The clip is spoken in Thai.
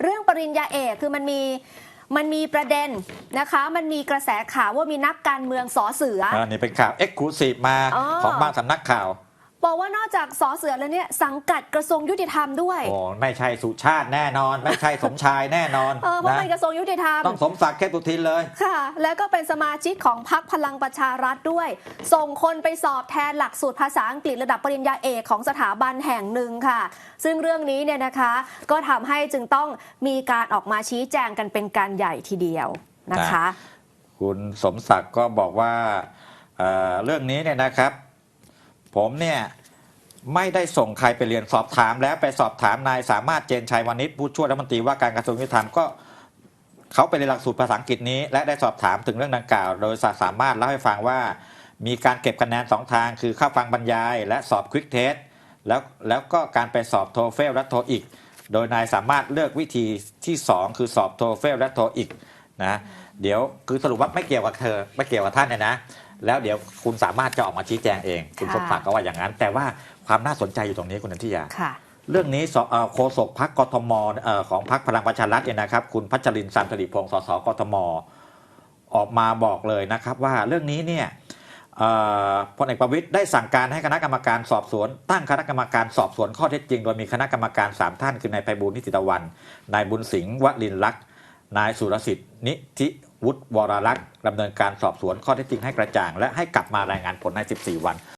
เรื่องปริญญาเอกคือมันมีมันมีประเด็นนะคะ มันมีกระแสข่าวว่ามีนักการเมืองสอเสืออ่านี่เป็นข่าวเอ็กซ์คลูซีฟมาอ๋อของบางสำนักข่าว บอกว่านอกจากสอเสือแล้วเนี่ยสังกัดกระทรวงยุติธรรมด้วยโอ้ไม่ใช่สุชาติแน่นอน ไม่ใช่สมชายแน่นอนเออเพราะนะเป็นกระทรวงยุติธรรมต้องสมศักดิ์เทพสุทินเลยค่ะ แล้วก็เป็นสมาชิกของพรรคพลังประชารัฐด้วย ส่งคนไปสอบแทนหลักสูตรภาษาอังกฤษระดับปริญญาเอกของสถาบันแห่งหนึ่งค่ะ ซึ่งเรื่องนี้เนี่ยนะคะ ก็ทำให้จึงต้องมีการออกมาชี้แจงกันเป็นการใหญ่ทีเดียวนะคะ คุณสมศักดิ์ก็บอกว่าเอ่อเรื่องนี้เนี่ยนะครับ ผมเนี่ยไม่ได้ส่งใครไปเรียนสอบถาม แล้วไปสอบถามนายสามารถเจนชัยวานิชผู้ช่วยรัฐมนตรีว่าการกระทรวงยุติธรรมก็เขาไปเรียนหลักสูตรภาษาอังกฤษนี้ และได้สอบถามถึงเรื่องดังกล่าว โดยสามารถเล่าให้ฟังว่า มีการเก็บคะแนนสองทาง คือเข้าฟังบรรยาย และสอบควิกเทสแล้วแล้วก็การไปสอบโทเฟลและโทอีก โดยนายสามารถเลือกวิธีที่ 2 คือสอบโทเฟลและโทอีกนะเดี๋ยวคือสรุปว่าไม่เกี่ยวกับเธอไม่เกี่ยวกับท่านเนี่ยนะ แล้วเดี๋ยวคุณสามารถจะออกมาชี้แจงเอง คุณค่ะสมศักดิ์ก็ว่าอย่างนั้น แต่ว่าความน่าสนใจอยู่ตรงนี้คุณนันทิยาค่ะเรื่องนี้สเอ่อโฆษกพักกทมเอ่อของพักพลังประชารัฐเนี่ยนะครับ คุณพัชรินทร์สันติพงศ์สสกทม ออกมาบอกเลยนะครับ ว่าเรื่องนี้เนี่ยเอ่อพลเอกประวิตยได้สั่งการให้คณะกรรมการสอบสวน ตั้งคณะกรรมการสอบสวนข้อเท็จจริง โดยมีคณะกรรมการ 3 ท่านคือนายไพบูลย์นิติตะวันนายบุญสิงห์วลินลักษณ์ นายสุรสิทธิ์นิธิวุฒิวรลักษณ์ดำเนินการสอบสวนข้อเท็จจริงให้กระจ่าง และให้กลับมารายงานผลใน 14 วัน